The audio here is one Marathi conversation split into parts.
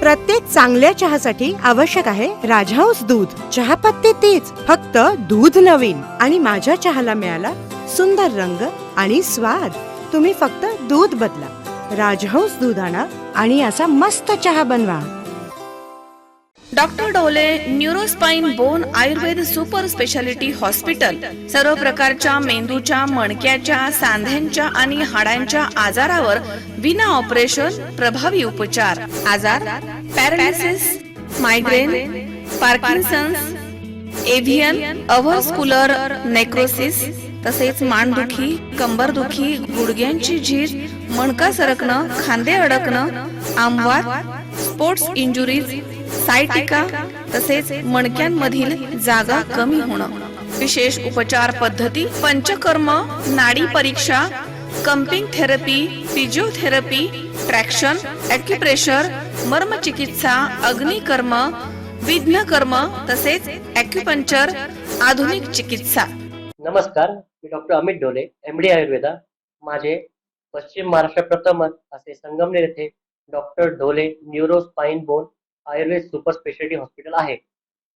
प्रत्येक चांगल्या चहासाठी आवश्यक आहे राजहंस दूध. चहापत्ती तीच फक्त दूध नवीन. आणि माझ्या चहाला मिळाला सुंदर रंग आणि स्वाद. तुम्ही फक्त दूध बदला. राजहंस दूध आणा आणि असा मस्त चहा बनवा. Doctor Dole neuro spine bone Ayurveda super speciality hospital. सर्व प्रकारच्या मेंदूच्या मणक्याच्या सांध्यांच्या आणि हाडांच्या आजारावर विना ऑपरेशन प्रभावी उपचार. आजार paralysis migraine Parkinson's एव्हियन avascular necrosis तसेच मानदुखी कंबरदुखी गुडघ्यांची झीज मणका सरकणं खांदे अडकणं आंबवात स्पोर्ट्स इंजुरीज सायटिका तसेच मणक्यांमधील जागा कमी होणं. विशेष उपचार पद्धती पंचकर्म नाडी परीक्षा cupping therapy physiotherapy traction acupressure मर्मचिकित्सा अग्निकर्म विघ्नकर्म तसेच ॲक्युपंक्चर आधुनिक चिकित्सा. नमस्कार मी डॉक्टर अमित डोले एम डी आयुर्वेदा. माझे पश्चिम महाराष्ट्र प्रथमच असे संगमनेर येथे doctor Dole neuro spine bone Ayurveda super speciality hospital आहे.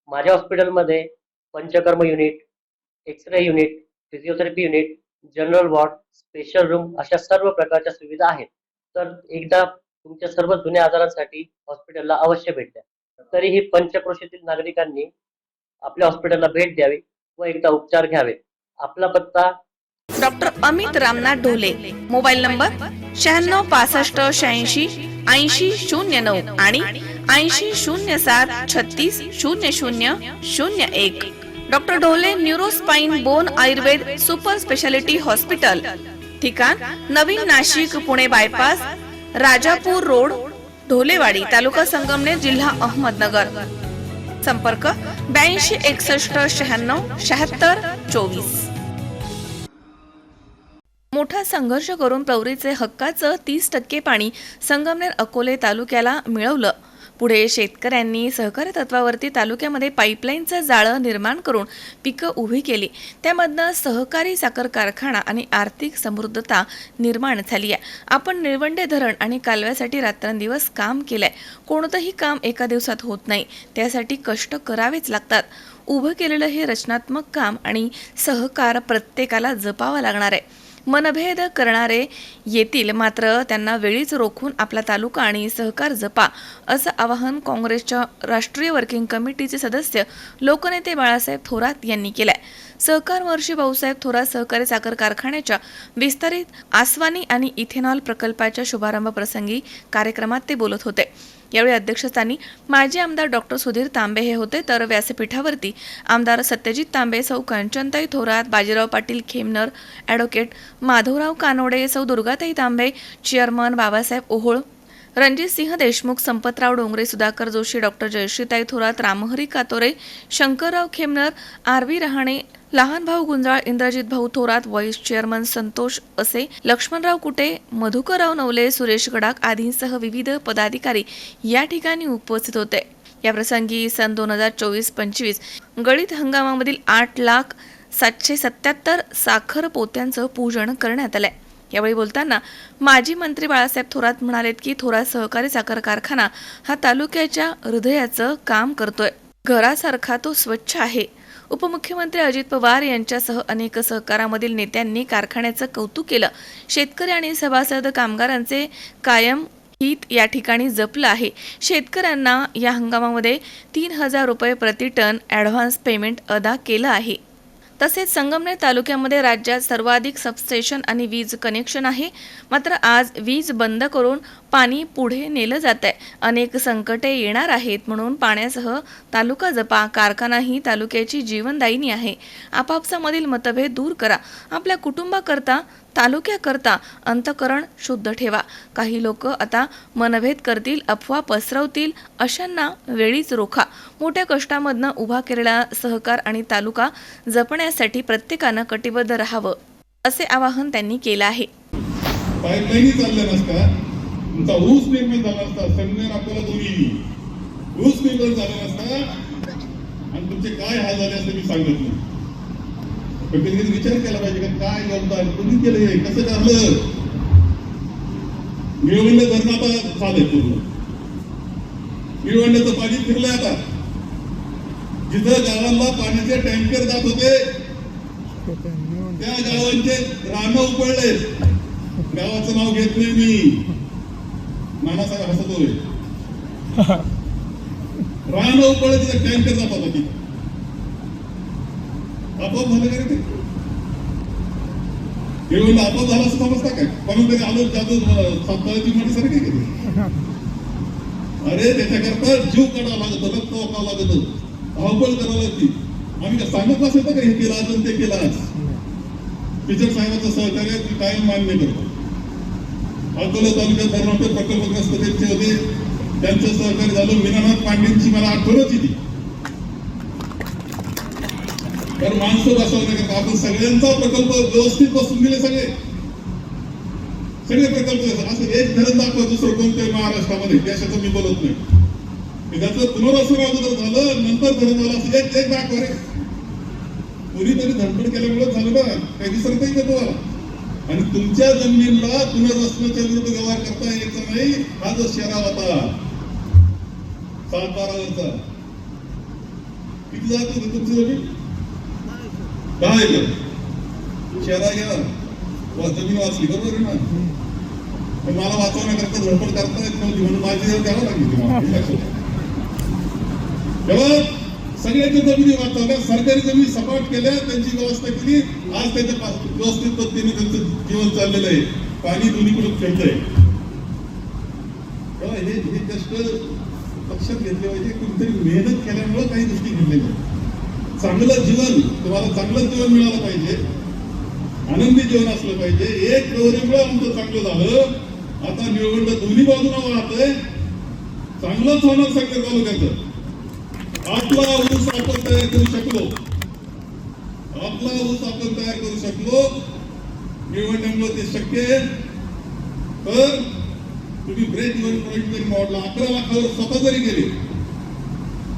माझ्या हॉस्पिटलमध्ये Panchakarma unit X ray unit physiotherapy unit general ward special room अशा सर्व प्रकारच्या सुविधा आहेत. तर एकदा तुमच्या सर्व जुन्या आजारांसाठी हॉस्पिटलला अवश्य भेट द्या. तरीही पंचक्रोशीतील नागरिकांनी आपल्या हॉस्पिटलला भेट द्यावी व एकदा उपचार घ्यावे. आपला पत्ता doctor Amit Ramnath Dhole mobile number शहाण्णव पासष्ट शहाऐंशी ऐंशी शून्य नऊ आणि ऐंशी शून्य सात छत्तीस शून्य शून्य शून्य एक. Doctor Dhole neuro spine bone Ayurveda super speciality hospital. ठिकाण नवीन नाशिक पुणे बायपास राजापूर रोड ढोलेवाडी तालुका संगमनेर जिल्हा अहमदनगर. संपर्क ब्याऐंशी एकसष्ट शहाण्णव शहात्तर चोवीस. मोठा संघर्ष करून प्रवरीचे हक्काचं तीस टक्के पाणी संगमनेर अकोले तालुक्याला मिळवलं. पुढे शेतकऱ्यांनी सहकारी तत्वावरती तालुक्यामध्ये पाईपलाईनचं जाळं निर्माण करून पिकं उभी केली. त्यामधनं सहकारी साखर कारखाना आणि आर्थिक समृद्धता निर्माण झाली आहे. आपण निळवंडे धरण आणि कालव्यासाठी रात्रंदिवस काम केलंय. कोणतंही काम एका दिवसात होत नाही. त्यासाठी कष्ट करावेच लागतात. उभं केलेलं हे रचनात्मक काम आणि सहकार प्रत्येकाला जपावा लागणार आहे. मनभेद करणारे येतील. मात्र त्यांना वेळीच रोखून आपला तालुका आणि सहकार जपा असं आवाहन काँग्रेसच्या राष्ट्रीय वर्किंग कमिटीचे सदस्य लोकनेते बाळासाहेब थोरात यांनी केलं आहे सहकार वर्षी भाऊसाहेब थोरात सहकारी साखर कारखान्याच्या विस्तारित आसवानी आणि इथेनॉल प्रकल्पाच्या शुभारंभ प्रसंगी कार्यक्रमात ते बोलत होते. यावेळी अध्यक्षस्थानी माजी आमदार डॉक्टर सुधीर तांबे हे होते. तर व्यासपीठावरती आमदार सत्यजित तांबे सौ कंचनताई थोरात बाजीराव पाटील खेमनर ॲडव्होकेट माधवराव कानोडे सौ Durgatai Tambe chairman Babasaheb Ohol Ranjit Singh Deshmukh Sampatrao Dongre Sudhakar Joshi doctor Jayashreetai Thorat Ramhari Katore Shankarrao Khemnar R V Rahane लहान भाऊ गुंजाळ इंद्रजित भाऊ थोरात व्हाईस चेअरमन संतोष असे लक्ष्मणराव कुटे मधुकरराव नवले सुरेश गडाख आदींसह विविध पदाधिकारी या ठिकाणी उपस्थित होते. या प्रसंगी सन दोन हजार चोवीस पंचवीस गळीत हंगामामधील आठ लाख सातशे सत्याहत्तर साखर पोत्यांचं पूजन करण्यात आलंय. यावेळी बोलताना माजी मंत्री बाळासाहेब थोरात म्हणालेत की थोरात सहकारी साखर कारखाना हा तालुक्याच्या हृदयाचं काम करतोय. घरासारखा तो स्वच्छ आहे. उपमुख्यमंत्री अजित पवार यांच्यासह अनेक सहकारामधील नेत्यांनी कारखान्याचं कौतुक केलं. शेतकरी आणि सभासद कामगारांचे कायम हित या ठिकाणी जपलं आहे. शेतकऱ्यांना या हंगामामध्ये तीन हजार रुपये प्रति टन ॲडव्हान्स पेमेंट अदा केलं आहे. तसेच संगमनेर तालुक्यामध्ये राज्यात सर्वाधिक सबस्टेशन आणि वीज कनेक्शन आहे. मात्र आज वीज बंद करून पाणी पुढे नेलं जात आहे अनेक संकटे येणार आहेत म्हणून पाण्यासह तालुका जपा कारखाना ही तालुक्याची जीवनदायिनी आहे. आपापसामधील मतभेद दूर करा. आपल्या कुटुंबाकरता तालुक्याकरता अंतकरण शुद्ध ठेवा. काही लोक आता मनभेद करतील अफवा पसरवतील अशांना वेळीच रोखा. मोठ्या कष्टामधनं उभा केलेला सहकार आणि तालुका जपण्यासाठी प्रत्येकानं कटिबद्ध राहावं असे आवाहन त्यांनी केलं आहे. तुमचा ऊस निर्मित झाला असता संगमेर आपल्याला दोन्ही ऊस निर्माण झाला असता आणि तुमचे काय हाल झाले असते मी सांगत नाही. पण कधी विचार केला पाहिजे का काय योगदान कोणी केलंय कसं झालं निळवंड धरण आता चालेल पूर्ण. निळवंड्याचं पाणी फिरलंय आता. जिथं गावांना पाण्याचे टँकर जात होते त्या गावांचे रानं उपळले गावाचं नाव घेत नाही मी. नानासाहेब होईल रान उपळले तिथे टँकर जात होता तिथे. आपोआप झालं का रे ते? हे आपोआप झालं असं समजता काय कोणतरी आलो जादू साताराची मोठी सारखी केली अरे त्याच्याकरता जीव काढावा लागतो रक्त वाकावं लागतं. धावपळ करावं लागते. आम्ही काय सांगत नसेल का हे केलं आज ते केलं आज? टीचर साहेबांचं सहकार्य मी कायम मान्य करतो अकोला तालुक्यात धरणाचे प्रकल्पग्रस्त त्यांचे होते त्यांचं सहकार्य झालं. मीनानाथ पांडेंची मला आठवणच येते. तर माणसं बसवण्याकरता आपण सगळ्यांचा प्रकल्प व्यवस्थित बसून दिले सगळे. सगळे प्रकल्प असं एक धरण दाखवा दुसरं कोणतं महाराष्ट्रामध्ये? देशाचं मी बोलत नाही. त्याचं पुनर्वसन अगोदर झालं नंतर धरण झालं असं एक एक दाखवा रे. कोणीतरी धडपड केल्यामुळे झालं ना काही विसरता येईल का तुम्हाला? आणि तुमच्या जमिनीला पुनर्वसनाच्या विरुद्ध व्यवहार करता यायचा नाही हा जो शेराव होता. सातबारावरचा किती जात होती तुमची जमीन? दहा एकर. शेरा गेला वा जमीन वाचली बरोबर आहे ना? पण मला वाचवण्याकरता धडपड करता येत नव्हती म्हणून माझी द्यावं लागली तुम्हाला सगळ्याच्या सगळ्यांच्या जमिनी वाचवल्या सरकारी जमिनी सपाट केल्या त्यांची व्यवस्था केली. आज त्याच्या व्यवस्थित पद्धतीने त्यांचं जीवन चाललेलं आहे. पाणी दोन्हीकडून खेळतंय हे हे कष्ट लक्षात घेतले पाहिजे. कुठेतरी मेहनत केल्यामुळे काही गोष्टी घडलेल्या आहेत. चांगलं जीवन तुम्हाला चांगलं जीवन मिळालं पाहिजे. आनंदी जीवन असलं पाहिजे. एक प्रहरीमुळे आमचं चांगलं झालं. आता निळवंड दोन्ही बाजूला वाहतंय. चांगलंच होणार सगळ्या तालुक्याचं. आपला ऊस आपण तयार करू शकलो. आपला ऊस आपण तयार करू शकलो. निवडण्यामुळे ते शक्य आहे. तर तुम्ही ब्रेक इव्हन पॉईंट जरी मोडला अकरा लाखावर स्वतः जरी गेले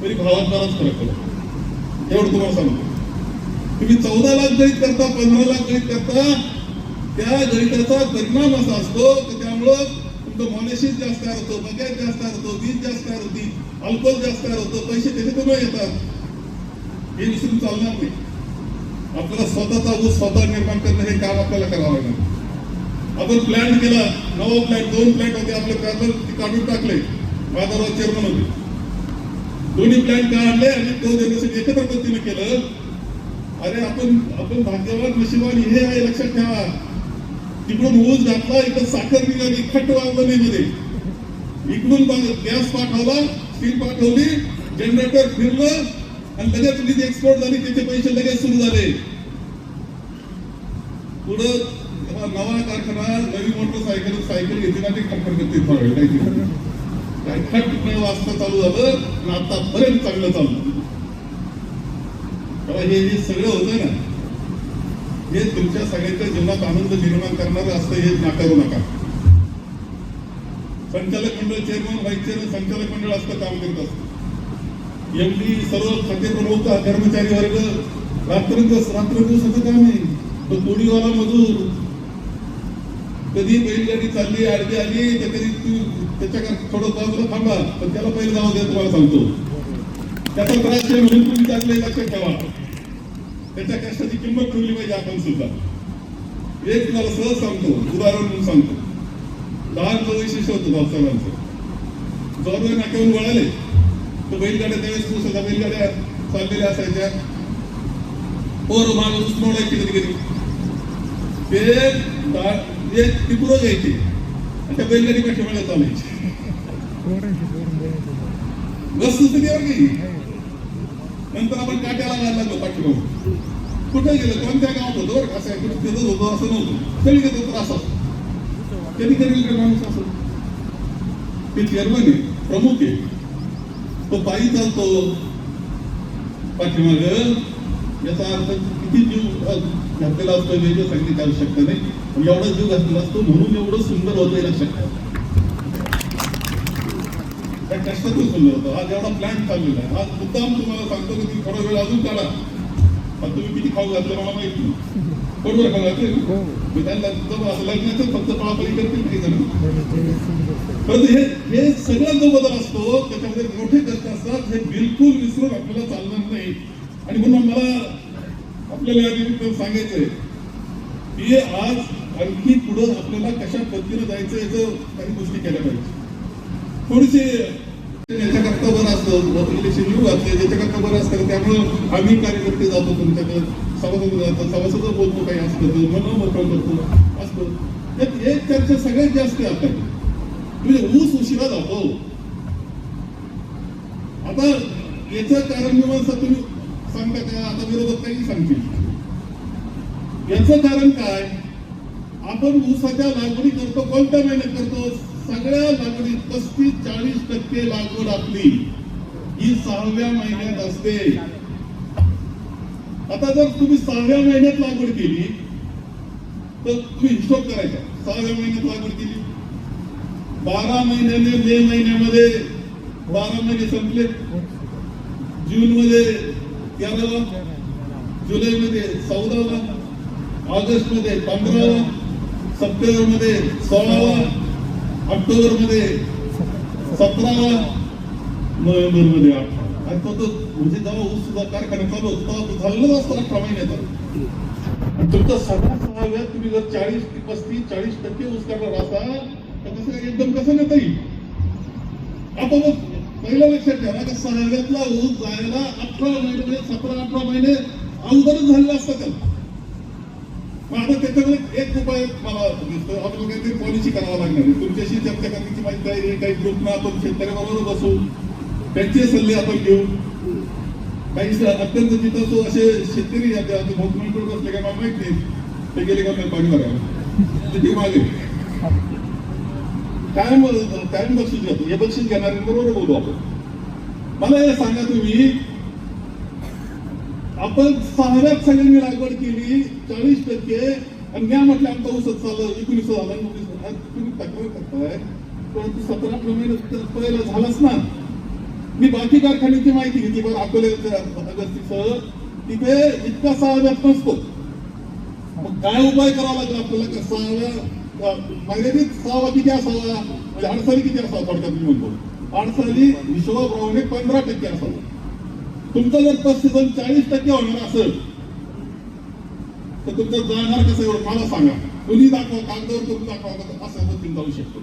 तरी भावात बराच फरक पडतो. एवढं तुम्हाला सांगतो. तुम्ही चौदा लाख गणित करता पंधरा लाख गणित करता त्या गणिताचा परिणाम असा असतो की त्यामुळं तुमचं मॉलेशिस जास्त तयार होतं बगॅट जास्त होतो वीज जास्त होती. अल्पच जास्त तयार होतं पैसे त्याच्यातून येतात. हे विसरून चालणार नाही. आपल्याला स्वतःचा ऊस स्वतः निर्माण करणं हे काम आपल्याला करावं लागणार आपण प्लॅन केला नवा प्लॅन दोन प्लॅन होते आपले काढून टाकले बाजारावर चेअरमन होते. दोन्ही प्लॅन काढले आणि तो जनरेशन एकत्र पद्धतीने केलं. अरे आपण आपण भाग्यवान नशिबान हे आहे लक्षात ठेवा. तिकडून ऊस घातला इकडं साखर निघाली खट वाजलं नाही मध्ये इकडून गॅस पाठवला स्टील पाठवली जनरेटर फिरलं आणि लगेच वीज एक्सपोर्ट झाली त्याचे पैसे लगेच सुरू झाले. पुढं नवा कारखाना नवी मोटरसायकल सायकल घेतली ना ते खटखट करते थोडा काय वाजता चालू झालं आणि आतापर्यंत चांगलं चालू तेव्हा हे जे सगळं होतं ना हे तुमच्या सगळ्यांच्या जीवनात आनंद निर्माण करणारं असतं हे नाकारू नका. संचालक मंडळ चेअरमन व्हाईस चेअरमन संचालक मंडळ असतं काम करत असतं. एमडी सर्व खाते प्रमुख कर्मचारी वर्ग. रात्रंदिवस रात्रंदिवसाचं काम आहे. तो तोडीवाला मजूर. कधी बैलगाडी चालली आडवी आली तर कधी तू त्याच्या थोडं बाजूला थांबा पण त्याला पहिले जाऊ द्या तुम्हाला सांगतो. त्याचा त्रास आहे म्हणून तुम्ही त्यातलं लक्षात ठेवा. त्याच्या कष्टाची किंमत ठेवली पाहिजे आपण सुद्धा. एक तुम्हाला सहज सांगतो उदाहरण म्हणून सांगतो. लहानचं वैशिष्ट्य होतं भाऊसाहेबांचं. जवळ नाक्यावरून वळाले. तर बैलगाड्या त्यावेळेस पुसता बैलगाड्या चाललेल्या असायच्या. पोर माणूस मोडायची कधी कधी. ते दा- टिपुरं घ्यायचे. आणि त्या बैलगाडी पाठीमागे चालायची? वस्तुस्थितीवर गेली नंतर आपण काट्याला घालायला लागलो पाठीमागून. कुठे गेलं? कोणत्या गावात होतो बरं? का? असं आहे, कुठे तिथंच होतो असं नव्हतं. तरी घेतो त्रास असतो कधी कधी इकडे माणूस असं ते चेअरमन आहे प्रमुख आहे. तो पायी चालतो. पाठीमाग याचा अर्थ किती जीव घातलेला असतो वेगळं सांगण्याची आवश्यकता नाही. एवढा जीव घातलेला असतो म्हणून एवढं सुंदर होतं हे लक्षात ठेवा. त्या कष्टातून सुंदर होतं. आज एवढा प्लॅन चाललेला आहे. आज मुद्दाम तुम्हाला सांगतो की तुम्ही थोडा वेळ अजून काढा आता तुम्ही किती खाऊ घातलं मला माहिती नाही. बरोबर खाऊ मी त्यांना जवळ असं लग्नाचं फक्त पळापळी करतील काही जण. परंतु हे हे सगळं जो बदल असतो त्याच्यामध्ये मोठे कष्ट असतात हे बिलकुल विसरून आपल्याला चालणार नाही. आणि म्हणून मला आपल्याला या निमित्त सांगायचंय की आज आणखी पुढं आपल्याला कशा पद्धतीनं जायचं याचं काही गोष्टी केल्या पाहिजे. थोडीशी याच्याकरता बरं असतं इलेक्शन येऊ घातले ज्याच्याकरता बरं असतं त्यामुळं आम्ही कार्यकर्ते जातो तुमच्याकडे. सभासद जातो सभासद बोलतो काही असतं तर मन मोकळं करतो असतो त्यात एक चर्चा सगळ्यात जास्त आहे. आता म्हणजे ऊस उशिरा जातो. आता याचं कारण मीमांसा तुम्ही सांगता का? आता विरोधक काही सांगतील. याचं कारण काय? आपण ऊसाच्या लागवडी करतो कोणत्या महिन्यात करतो? सगळ्या लागवडी पस्तीस चाळीस टक्के लागवड आपली. ही सहाव्या महिन्यात असते. आता जर तुम्ही सहाव्या महिन्यात लागवड केली तर तुम्ही हिशोब करायचा. सहाव्या महिन्यात लागवड केली. बारा महिन्याने मे महिन्यामध्ये बारा महिने संपले. जून मध्ये तेरावा जुलै मध्ये चौदावा ऑगस्टमध्ये पंधरावा सप्टेंबरमध्ये सोळावा ऑक्टोबरमध्ये सतरावा नोव्हेंबरमध्ये अठरा. आणि तो तो म्हणजे जेव्हा ऊस सुद्धा कारखाना चालू होतो तेव्हा तो झालेलाच असतो अठरा आणि तुमचा सगळा सहाव्यात तुम्ही जर चाळीस ते पस्तीस चाळीस टक्के ऊस करणार असाल तर कसं काय एकदम कसं नेता येईल? आता मग पहिलं लक्षात ठेवा का सहाव्यातला ऊस जायला अठरा महिने सतरा अठरा महिने अगोदरच झालेला असतं त्याला आता त्याच्यामध्ये एक उपाय मला दिसतो आपल्याला काहीतरी पॉलिसी करावं लागणार तुमच्याशी चर्चा करण्याची माहिती आहे. काही ग्रुपनं आपण शेतकऱ्याबरोबर बसू. त्यांचे सल्ले आपण घेऊ. काही अत्यंत जिथं असे शेतकरी आता बसले काय मला माहीत नाही. ते गेले का नाही पाणी भरायला? ते मागे. कायम कायम बक्षीस घेतो हे बक्षीस घेणाऱ्यांबरोबर बोलू आपण. मला हे सांगा तुम्ही आपण सहाव्यात सगळ्यांनी लागवड केली चाळीस टक्के आणि म्या म्हटलं आमचा औषध चाललं एकोणीस झालं एकोणीस तुम्ही तक्रार करताय. परंतु सतरा प्रमाणे पहिला झालाच ना. मी बाकी कारखान्याची माहिती घेतली पण अकोल्याच्या तिथे इतका सहाव्यात नसतो. मग काय उपाय करावा लागला आपल्याला? का सहाव्या मर्यादित सहावा किती असावा? म्हणजे अडसाली किती असावा? थोडक्यात मी म्हणतो अडसाली विश्वप्रमाणे पंधरा टक्के असावा. तुमचं जर पस्तीस चाळीस टक्के होणार असेल तर तुमचं जाणार कसं एवढं मला सांगा. तुम्ही दाखवा कागदावर तुम्ही दाखवा असं तुम्ही जाऊ शकतो.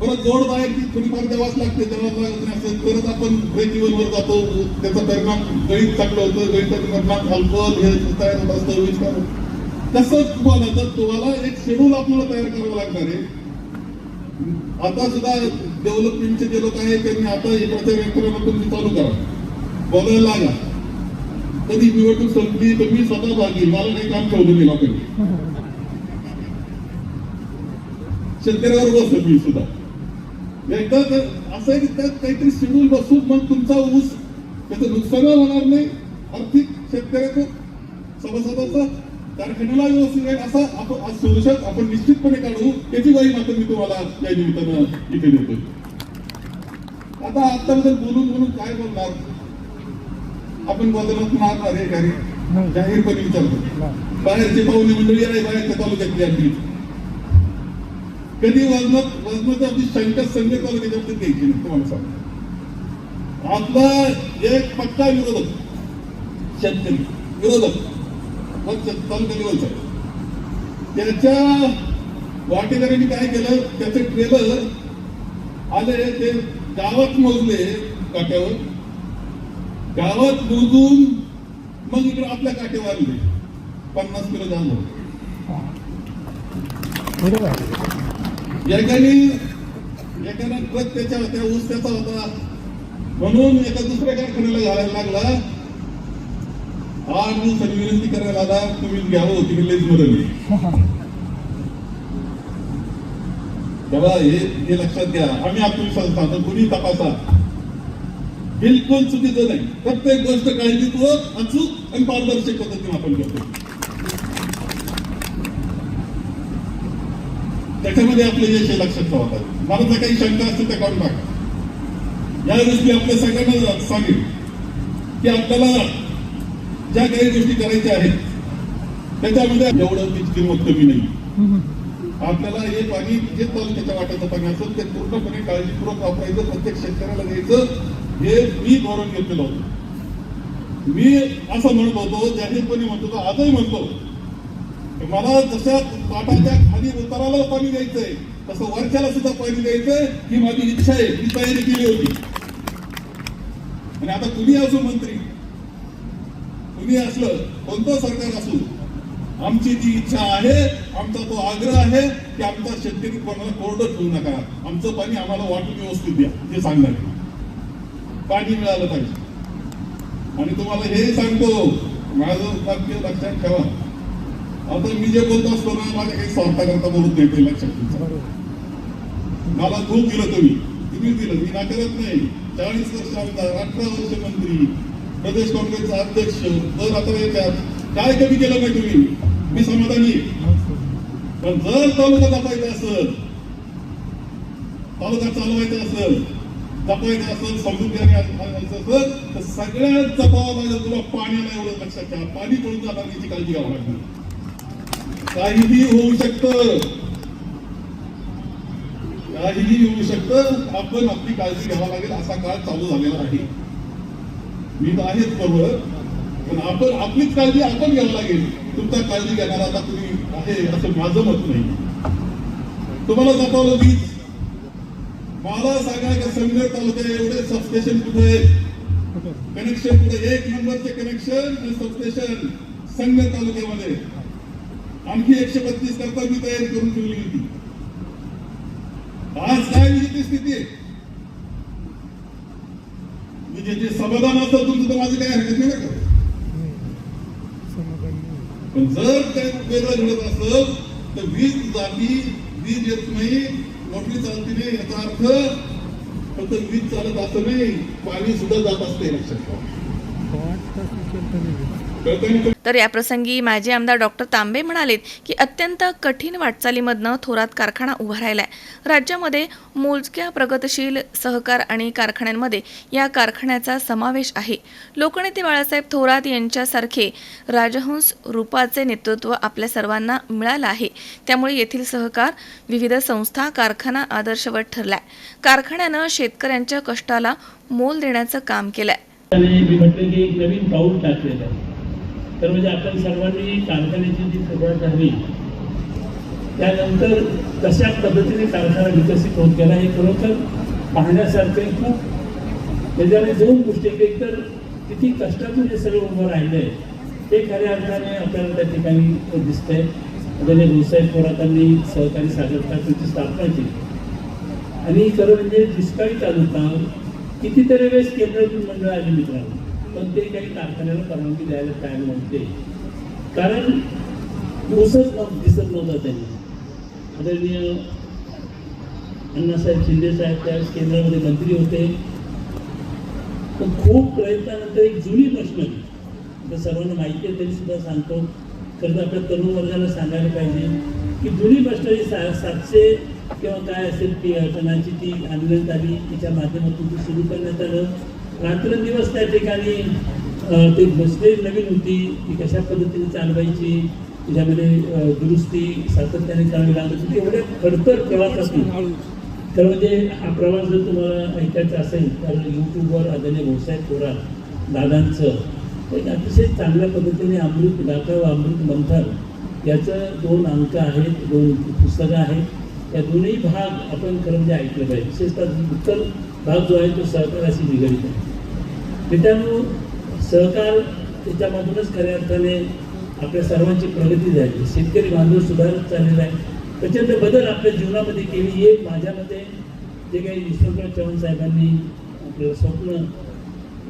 परत जोड बाहेर थोडीफार द्यावाच लागते असेल परत आपण ब्रेक वर जातो. त्याचा परिणाम गणित चांगलं होतं गणिताचा परिणाम अल्कोहोल हे तयार होत असतं विस्तार तसंच तुम्हाला तर तुम्हाला एक शेड्यूल आपल्याला तयार करावं लागणार आहे. आता सुद्धा डेव्हलपमेंटचे जे लोक आहेत त्यांनी आता इकडच्या यंत्रणा तुम्ही चालू करा. बोलायला लागा. कधी निवडणूक संपली तर मी स्वतः भागी. मला काही काम ठेवलं नाही लोकांनी. शेतकऱ्यावर बसलो मी सुद्धा. एकदा तर असं आहे की त्यात काहीतरी शेड्यूल बसून मग तुमचा ऊस त्याचं नुकसान होणार नाही. आर्थिक शेतकऱ्याचं सभासदाचा कारखान्याला व्यवस्थित राहील असा आपण आज सोल्युशन आपण निश्चितपणे काढू. याची ग्वाही मात्र मी तुम्हाला या निमित्तानं इथे देतो आता आताबद्दल बोलून बोलून काय बोलणार? आपण बदलत मारणार आहे काही जाहीरपणे विचारतो. बाहेरची पाहुणे मंडळी आहे बाहेरच्या तालुक्यातली आपली कधी वजनात वजनाचा अगदी शंका संजय तालुक्याच्या बाबतीत घ्यायची नाही तुम्हाला सांग आपला एक पक्का विरोधक शेतकरी विरोधक मग तालुका लेवलचा त्याच्या वाटेकऱ्यांनी काय केलं? त्याचे ट्रेलर आले ते गावात मोजले काट्यावर. गावात मोजून मग इकडे आपल्या काट्यावर आणले पन्नास किलो झालं एकाने एकाने ट्रक त्याच्या होत्या ऊस त्याचा होता. म्हणून एका दुसऱ्या कारखान्याला घालायला लागला. आठ दिवसांनी विनंती करायला आला तुम्ही घ्यावं होती लेज मरण तेव्हा हे हे लक्षात घ्या आम्ही आत्मविश्वास सांगतो कुणी तपासा. बिलकुल चुकीचं नाही. प्रत्येक गोष्ट काळजीपूर्वक अचूक आणि पारदर्शक पद्धतीने आपण करतो. त्याच्यामध्ये आपलं यश हे लक्षात ठेवतात मला जर काही शंका असतील त्या काढून टाका. यावेळेस मी आपल्या सगळ्यांना सांगेन की आपल्याला ज्या काही गोष्टी करायच्या आहेत त्याच्यामध्ये एवढं तितकी किंमत कमी नाही. आपल्याला हे पाणी जे तालुक्याच्या वाट्याचं पाणी असेल ते पूर्णपणे काळजीपूर्वक वापरायचं प्रत्येक शेतकऱ्याला द्यायचं. हे मी धोरण घेतलेलं होतं. मी असं म्हणत होतो जाहीरपणे म्हणतो तो आजही म्हणतो मला जशा पाटाच्या खाली उताराला पाणी द्यायचंय तसं वरच्याला सुद्धा पाणी द्यायचंय. ही माझी इच्छा आहे मी तयारी केली होती. आणि आता कुणी असो मंत्री कुणी असलं कोणतं सरकार असू आमची जी इच्छा आहे आमचा तो आग्रह आहे की आमचा शेतकरी कोणाला कोरडं ठेवू नका. आमचं पाणी आम्हाला वाटून व्यवस्थित द्या हे सांगणार पाणी मिळालं पाहिजे. आणि तुम्हाला हे सांगतो माझं वाक्य लक्षात ठेवा. आता मी जे बोलतो असतो ना माझ्या काही स्वार्थाकरता बोलत नाही ते लक्षात मला खूप दिलं तुम्ही तुम्ही दिलं. मी नाकारत नाही. चाळीस वर्ष आमदार अठरा वर्ष मंत्री प्रदेश काँग्रेसचा अध्यक्ष दर आता याच्यात काय कमी केलं नाही तुम्ही? मी समाधानी पण जर तालुका जपायचा असेल तालुका चालवायचा असेल जपायचा असेल समृद्धी असेल तर सगळ्यात जपावं लागेल तुला पाण्याला एवढं लक्षात घ्या पाणी पळून जाणार याची काळजी घ्यावं लागणार काहीही होऊ शकत. काहीही होऊ शकत. आपण आपली काळजी घ्यावा लागेल. असा काळ चालू झालेला आहे मी तर आहेच बरोबर. पण आपण आपलीच काळजी आपण घ्यावी लागेल. तुमचा काळजी घेणारा आता तुम्ही आहे असं माझं मत नाही. तुम्हाला जपावलं वीज मला सांगा की संगमेर तालुक्यात एवढे सबस्टेशन कुठे आहेत? कनेक्शन कुठे? एक नंबरचे कनेक्शन आणि सबस्टेशन संघ तालुक्यामध्ये. आणखी एकशे बत्तीस करता मी तयारी करून ठेवली होती. आज काय विजेची स्थिती आहे? विजेचे समाधान असतं तुमचं तर माझं काय हरकत नाही ना पण जर काय वेगळं घडत असत तर वीज जाती वीज येत नाही मोटरी चालती नाही याचा अर्थ फक्त वीज चालत असं नाही पाणी सुद्धा जात असते लक्षात ठेवा तर याप्रसंगी माजी आमदार डॉक्टर तांबे म्हणालेत की अत्यंत कठीण वाटचालीमधनं थोरात कारखाना उभा राहिलाय. राज्यामध्ये मोजक्या प्रगतशील सहकार आणि कारखान्यांमध्ये या कारखान्याचा समावेश आहे. लोकनेते बाळासाहेब थोरात यांच्यासारखे राजहंस रूपाचे नेतृत्व आपल्या सर्वांना मिळालं आहे. त्यामुळे येथील सहकार विविध संस्था कारखाना आदर्शवत ठरलाय. कारखान्यानं शेतकऱ्यांच्या कष्टाला मोल देण्याचं काम केलंय. आणि मी म्हटलं की नवीन पाऊल टाकलेलं आहे. तर म्हणजे आपण सर्वांनी कारखान्याची जी सुरुवात झाली त्यानंतर कशा पद्धतीने कारखाना विकसित होत गेला हे खरोखर पाहण्यासारखं आहे. खूप त्याच्याने दोन गोष्टी एक तर किती कष्टातून हे सगळं उभं राहिलं आहे ते खऱ्या अर्थाने आपल्याला त्या ठिकाणी दिसतंय. त्याने व्यवसाय थोरातांनी सहकारी सागर त्याची स्थापना केली. आणि खरं म्हणजे दुष्काळी तालुका कितीतरी वेळेस केंद्रातून मंडळ आली मित्रांनो. पण ते काही कारखान्याला परवानगी द्यायला तयार नव्हते. कारण ऊसच दिसत नव्हता त्यांनी. आदरणीय अण्णासाहेब शिंदेसाहेब त्यावेळेस केंद्रामध्ये मंत्री होते. पण खूप प्रयत्नानंतर एक जुनी प्रश्न आता सर्वांना माहिती आहे तरी सुद्धा सांगतो. खरं तर आपल्या तरुण वर्गाला सांगायला पाहिजे की जुनी प्रश्न सा सातशे किंवा काय असेल ती टनाची ती आणण्यात आली तिच्या माध्यमातून ती सुरू करण्यात आलं. रात्रंदिवस त्या ठिकाणी ते मशिनरी नवीन होती ती कशा पद्धतीने चालवायची त्याच्यामध्ये दुरुस्ती सातत्याने करावी लागत होती एवढे खडतर प्रवासातून तर म्हणजे हा प्रवास जर तुम्हाला ऐकायचा असेल तर यूट्यूबवर आदरणीय व्यवसाय थोरात दादांचं एक अतिशय चांगल्या पद्धतीने अमृत गाथा व अमृत मंथन याचं दोन अंक आहेत दोन पुस्तकं आहेत. या दोन्ही भाग आपण खरं म्हणजे ऐकलं पाहिजे. विशेषतः उत्तर भाग जो आहे तो सहकाराशी निगडित आहे. मित्रांनो सहकार त्याच्यामधूनच खऱ्या अर्थाने आपल्या सर्वांची प्रगती झाली. शेतकरी बांधव सुधारत चाललेला आहे. प्रचंड बदल आपल्या जीवनामध्ये केली. हे माझ्या मते जे काही यशवंतराव चव्हाण साहेबांनी आपल्याला स्वप्न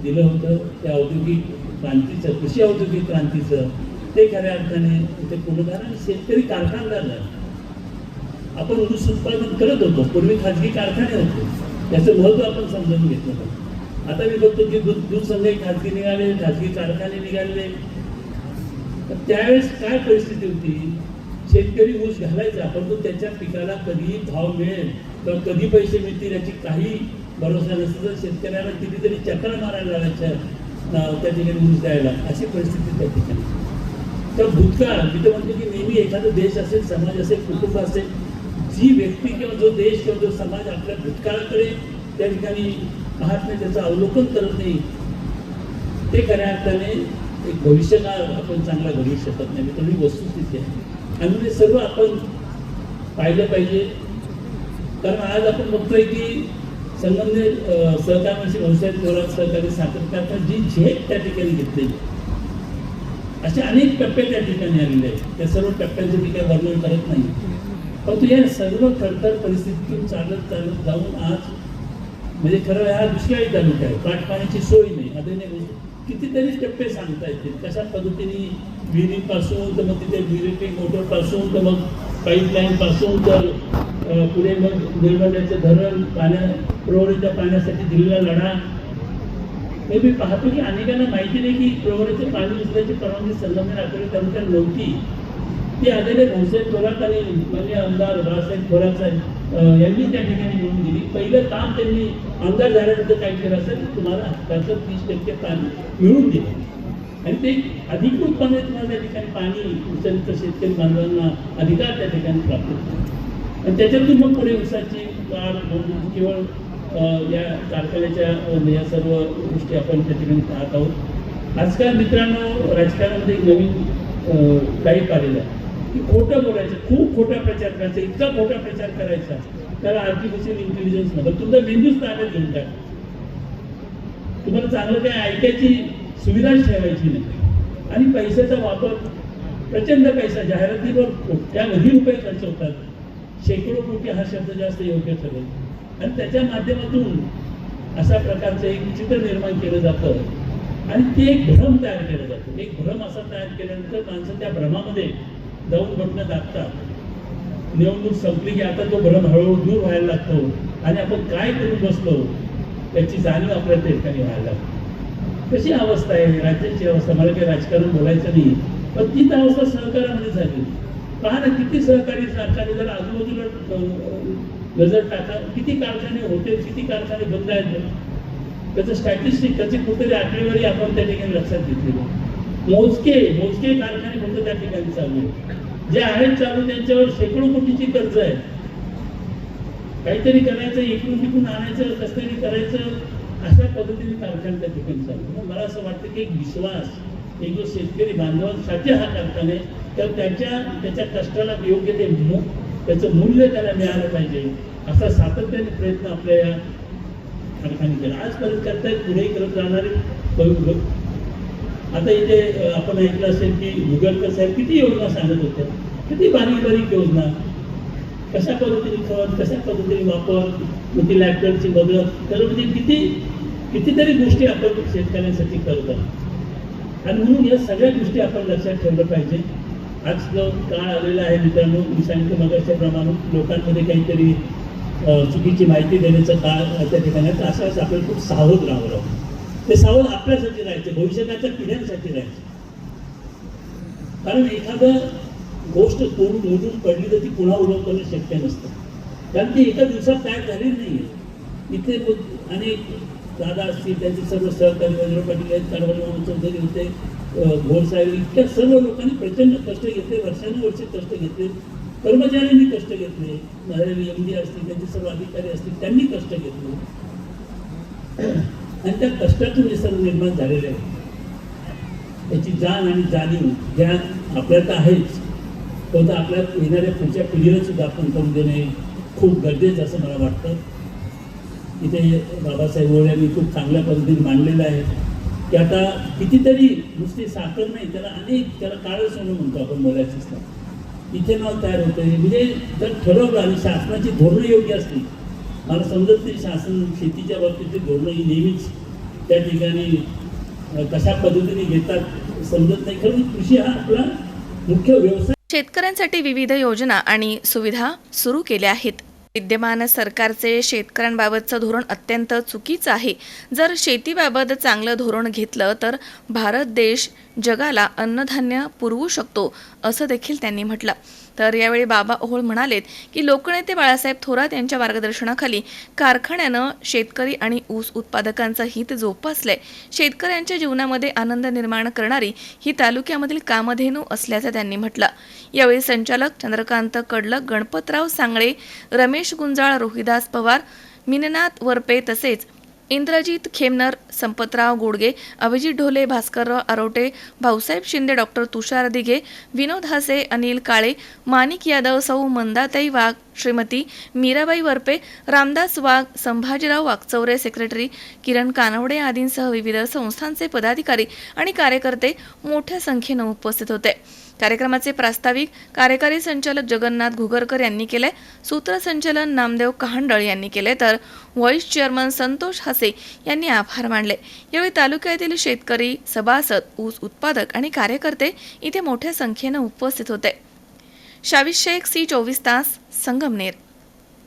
दिलं होतं त्या औद्योगिक क्रांतीचं कृषी औद्योगिक क्रांतीचं ते खऱ्या अर्थाने ते पूर्ण झालं आणि शेतकरी कारखानदार झाला. आपण ऊस उत्पादन करत होतो. पूर्वी खाजगी कारखाने होते. त्याचं महत्त्व आपण समजून घेतलं पाहिजे. आता मी बघतो की दूध दूध संघ खाजगी निघाले खाजगी कारखाने निघाले. तर त्यावेळेस काय परिस्थिती होती? शेतकरी ऊस घालायचा परंतु त्याच्या पिकाला कधी भाव मिळेल किंवा कधी पैसे मिळतील याची काही भरोसा नसतो. तर शेतकऱ्याला कितीतरी चक्र मारायला लागायच्या त्या ठिकाणी ऊस द्यायला अशी परिस्थिती त्या ठिकाणी. तर भूतकाळ मी तर म्हणतो की नेहमी एखादा देश असेल समाज असेल कुटुंब असेल जी व्यक्ती किंवा जो देश किंवा जो समाज आपल्या भूतकाळाकडे त्या ठिकाणी पाहत नाही त्याचं अवलोकन करत नाही ते खऱ्या अर्थाने एक भविष्यकाळ आपण चांगला घडवू शकत नाही. थोडी वस्तुस्थिती आहे. आणि ते सर्व आपण पाहिलं पाहिजे. कारण आज आपण बघतोय की संगमनेर सहकार म्हणजे भविष्यात थोरात सहकारी साखर कारखाना जी झेप त्या ठिकाणी घेतली असे अनेक टप्पे त्या ठिकाणी आलेले आहेत. त्या सर्व टप्प्यांचं मी काही वर्णन करत नाही. परंतु या सर्व खडतर परिस्थितीतून चालत चालत जाऊन आज म्हणजे खरं हा दुष्काळी तालुका आहे. पाठपाण्याची सोय नाही. आदरणीय कितीतरी टप्पे सांगता येतील. कशा पद्धतीने विहिरीपासून तर मग तिथे विहिरी मोटरपासून तर मग पाईपलाईनपासून तर पुढे मग निर्मल्याचं धरण पाण्या प्रवणीच्या पाण्यासाठी दिलेला लढा. हे मी पाहतो की अनेकांना माहिती नाही की प्रवरीचं पाणी उचलायची परवानगी संगमनेर अकोले तालुक्यात नव्हती. ते आलेले भाऊसाहेब थोरात आणि मान्य आमदार बाळासाहेब थोरात साहेब यांनी त्या ठिकाणी मिळून दिली. पहिलं काम त्यांनी आमदार झाल्यानंतर काय केलं असेल तुम्हाला हक्काचं तीस टक्के पाणी मिळून दिले. आणि ते अधिकृतपणे तुम्हाला त्या ठिकाणी पाणी उचलित शेतकरी बांधवांना अधिकार त्या ठिकाणी प्राप्त होतो. आणि त्याच्यातून मग पुढे उसाची वाढ केवळ या कारखान्याच्या या सर्व गोष्टी आपण त्या ठिकाणी पाहत आहोत. आजकाल मित्रांनो राजकारणामध्ये एक नवीन टाईप आलेला आहे. की खोटं बोलायचं खूप खोटा प्रचार करायचा इतका खोटा प्रचार करायचा त्याला आर्टिफिशियल इंटेलिजन्स म्हणतात. तुमचा मेंदूच ताब्यात घेऊन टाक. तुम्हाला चांगलं काय ऐकायची सुविधाच ठेवायची नाही. आणि पैशाचा वापर प्रचंड पैसा जाहिरातीवर कोट्यावधी रुपये खर्च होतात. शेकडो कोटी हा शब्द जास्त योग्य ठरेल. आणि त्याच्या माध्यमातून अशा प्रकारचं एक चित्र निर्माण केलं जातं. आणि ते एक भ्रम तयार केलं जातं. एक भ्रम असा तयार केल्यानंतर माणसं त्या भ्रमामध्ये जाऊन बटणं दाखतात. निवडणूक संपली की आता तो भ्रम हळूहळू दूर व्हायला लागतो. आणि आपण काय करून बसलो? त्याची जाणीव आपल्या त्या ठिकाणी व्हायला लागते. कशी अवस्था आहे? राज्याची अवस्था. मला काही राजकारण बोलायचं नाही. पण तीच अवस्था सहकारामध्ये झाली. पहा ना किती सहकारी सरकारने जर आजूबाजूला नजर टाका किती कारखाने होते किती कारखाने बंद आहेत? त्याचं स्टॅटिस्टिक त्याची कुठेतरी आकडेवारी आपण त्या ठिकाणी लक्षात घेतली. मोजके मोजके कारखाने फक्त त्या ठिकाणी चालू आहेत. जे आहेत चालू त्यांच्यावर शेकडो कोटीची कर्ज आहे काहीतरी करायचं इकडून तिकडून आणायचं कसं तरी करायचं अशा पद्धतीने कारखाने त्या ठिकाणी चालू म्हणून मला असं वाटतं की एक विश्वास एक जो शेतकरी बांधवांसाठी हा कारखाने तर त्याच्या त्याच्या कष्टाला योग्य ते त्याचं मूल्य त्याला मिळालं पाहिजे. असा सातत्याने प्रयत्न आपल्या या कारखाने केला आजपर्यंत करतायत पुढेही करत राहणारे आता इथे आपण ऐकलं असेल की भुगलकर साहेब किती योजना सांगत होत्या किती बारीक बारीक योजना? कशा पद्धतीने खत कशा पद्धतीने वापर मग ती लॅक्टरची मदत तर म्हणजे किती कितीतरी गोष्टी आपण शेतकऱ्यांसाठी करत आहोत. आणि म्हणून या सगळ्या गोष्टी आपण लक्षात ठेवलं पाहिजे. आज जो काळ आलेला आहे मित्रांनो. मी सांगितलं मगाच्या प्रमाणे लोकांमध्ये काहीतरी चुकीची माहिती देण्याचं काळ त्या ठिकाणी आहे. तर अशा वेळेस आपल्याला खूप सावध राहावं. लागतो ते सावध आपल्यासाठी राहायचं भविष्याच्या पिढ्यांसाठी राहायचं. कारण एखादं गोष्ट तोडून मोडून पडली तर ती पुन्हा उभं करणं शक्य नसतं. कारण ती एका दिवसात तयार झाली नाही इथे अनेक दादा असतील त्यांचे सर्व सहकारी वज्र पाटील आहेत कडवण चौधरी होते अं, इतक्या सर्व लोकांनी प्रचंड कष्ट घेतले वर्षानुवर्षे कष्ट घेतले कर्मचाऱ्यांनी कष्ट घेतले एम डी असतील त्यांचे सर्व अधिकारी असतील त्यांनी कष्ट घेतले. आणि त्या कष्टातून हे सर्व निर्माण झालेले आहे याची जाण आणि जाणीव ज्या आपल्यात आहेच तो आपल्यात येणाऱ्या पुढच्या पिढीला सुद्धा आपण करून देणे खूप गरजेचं असं मला वाटतं. इथे बाबासाहेब ओळ्यांनी खूप चांगल्या पद्धतीने मांडलेलं आहे. की आता कितीतरी नुसती साखर नाही त्याला अनेक त्याला काळं सोनं म्हणतो आपण बोलायचं असतं इथेनॉल तयार होतं म्हणजे जर ठरवलं आणि शासनाची धोरणं योग्य असतील मला समजत नाही शासन शेतीच्या बाबतीतली धोरणं ही नेहमीच त्या ठिकाणी कशा पद्धतीने घेतात समजत नाही. खरं म्हणजे कृषी हा आपला मुख्य व्यवसाय. शेतकऱ्यांसाठी विविध योजना आणि सुविधा सुरू केल्या आहेत. विद्यमान सरकारचे शेतकऱ्यांबाबतचं धोरण अत्यंत चुकीचं आहे. जर शेतीबाबत चांगलं धोरण घेतलं तर भारत देश जगाला अन्नधान्य पुरवू शकतो असं देखील त्यांनी म्हटलं. तर यावेळी बाबा ओहोळ म्हणालेत की लोकनेते बाळासाहेब थोरात यांच्या मार्गदर्शनाखाली कारखान्यानं शेतकरी आणि ऊस उत्पादकांचं हित जोपासलंय. शेतकऱ्यांच्या जीवनामध्ये आनंद निर्माण करणारी ही तालुक्यामधील कामधेनू असल्याचं त्यांनी म्हटलं. यावेळी संचालक चंद्रकांत कडलक गणपतराव सांगळे रमेश गुंजाळ रोहिदास पवार मिननाथ वरपे तसेच इंद्रजित खेमनर संपतराव गोडगे अभिजित ढोले भास्करराव आरोटे भाऊसाहेब शिंदे डॉक्टर तुषार दिघे विनोद हासे अनिल काळे माणिक यादव सौ मंदाताई वाघ श्रीमती मीराबाई वरपे रामदास वाघ संभाजीराव वाघचौरे सेक्रेटरी किरण कानवडे आदींसह विविध संस्थांचे पदाधिकारी आणि कार्यकर्ते मोठ्या संख्येनं उपस्थित होते. कार्यक्रमाचे प्रास्ताविक कार्यकारी संचालक जगन्नाथ घुगरकर यांनी केले सूत्रसंचालन नामदेव कहांडळ यांनी केले तर व्हाईस चेअरमन संतोष हसे यांनी आभार मानले. यावेळी तालुक्यातील शेतकरी सभासद ऊस उत्पादक आणि कार्यकर्ते इथे मोठ्या संख्येनं उपस्थित होते. शाविश शेख सी चोवीस तास संगमनेर.